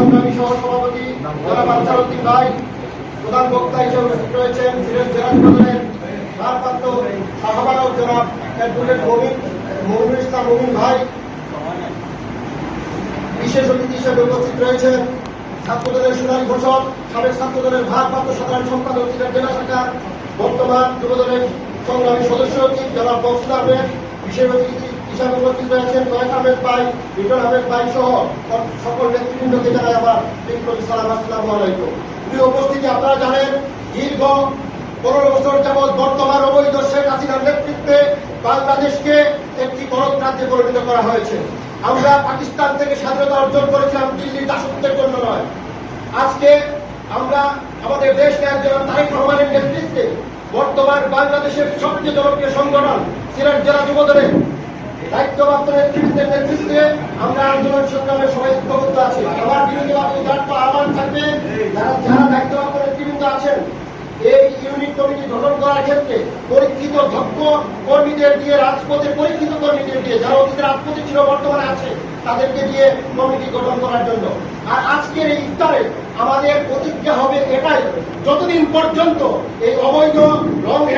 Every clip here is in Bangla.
সংগ্রামী বিশেষ অতিথি হিসেবে উপস্থিত রয়েছেন ভারপ্রাপ্ত সম্পাদক বর্তমান যুবদলের সংগ্রামী সদস্য জনাব বিশেষ অতিথি হিসাবে উপস্থিত রয়েছেন নয়েক আহমেদ ভাই লিটন আহমেদ ভাই সহ সকল নেতৃবৃন্দকে জানাই আমার সালাম, আসসালামু আলাইকুম। প্রিয় উপস্থিতি, আপনারা জানেন, দীর্ঘ পনেরো বছর যাবৎ বর্তমান অবৈধ শেখ হাসিনার নেতৃত্বে বাংলাদেশকে একটি গণত রাজ্যে পরিণত করা হয়েছে। আমরা পাকিস্তান থেকে স্বাধীনতা অর্জন করেছিলাম, দিল্লির দাসত্বের জন্য নয়। আজকে আমরা আমাদের দেশকে একজন তারেক রহমানের নেতৃত্বে বর্তমান বাংলাদেশের সবচেয়ে জনপ্রিয় সংগঠন সিলেট জেলা যুবদলের দায়িত্বপ্রাপ্ত নেতৃত্বের নেতৃত্বে আমরা আন্দোলন সংগ্রামে সবাই ঐক্যবদ্ধ আছি। আমার আহ্বান থাকবে। যারা যারা নেতৃবৃন্দ আছেন, এই ইউনিট কমিটি গঠন করার ক্ষেত্রে পরীক্ষিত কর্মীদের দিয়ে রাজপথে পরীক্ষিত কর্মীদের দিয়ে, যারা অতীতে রাজপথে ছিল, বর্তমানে আছে, তাদেরকে দিয়ে কমিটি গঠন করার জন্য। আর আজকের এই ইফতারে আমাদের প্রতিজ্ঞা হবে এটাই, যতদিন পর্যন্ত এই অবৈধ নিশিরাতের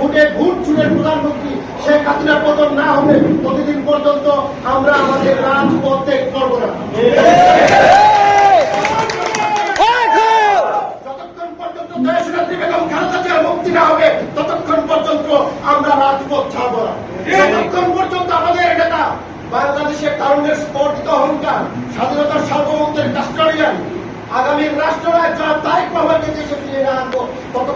ভোটে ভোট চুরের প্রধানমন্ত্রী শেখ হাসিনার পতন না হবে ততদিন পর্যন্ত আমরা আমাদের রাজপথ ত্যাগ করব না মুক্তি না হবে, ততক্ষণ পর্যন্ত আমরা রাজপথ স্বাধীনতার সার্বভৌমত্বের কাস্টডিয়ান আগামীর রাষ্ট্রনায়ক যারা তারেক রহমানকে দেশে ফিরিয়ে না আনব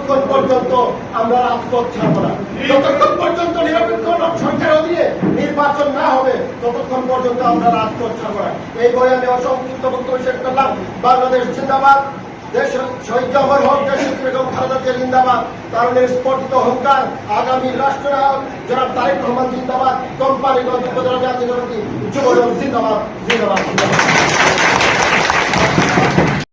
ততক্ষণ পর্যন্ত আমরা রাজপথ ছাড়ব না। যতক্ষণ পর্যন্ত নিরপেক্ষ সরকারের অধীনে নির্বাচন না হবে, ততক্ষণ পর্যন্ত আমরা রাজপথ ছাড়ব না। এই বই আমি অসংক্ষিপ্ত বক্তব্য শেষ করলাম। বাংলাদেশ জিন্দাবাদ, দেশ শহীদ অমর হক দেশের খালেদা জিয়া জিন্দাবাদ তারুণের অহংকার, আগামী রাষ্ট্রনায়ক জনাব তারেক রহমান জিন্দাবাদ কোম্পানিগঞ্জ উপজেলা জাতীয় যুবদল জিন্দাবাদ জিন্দাবাদ জিন্দাবাদ।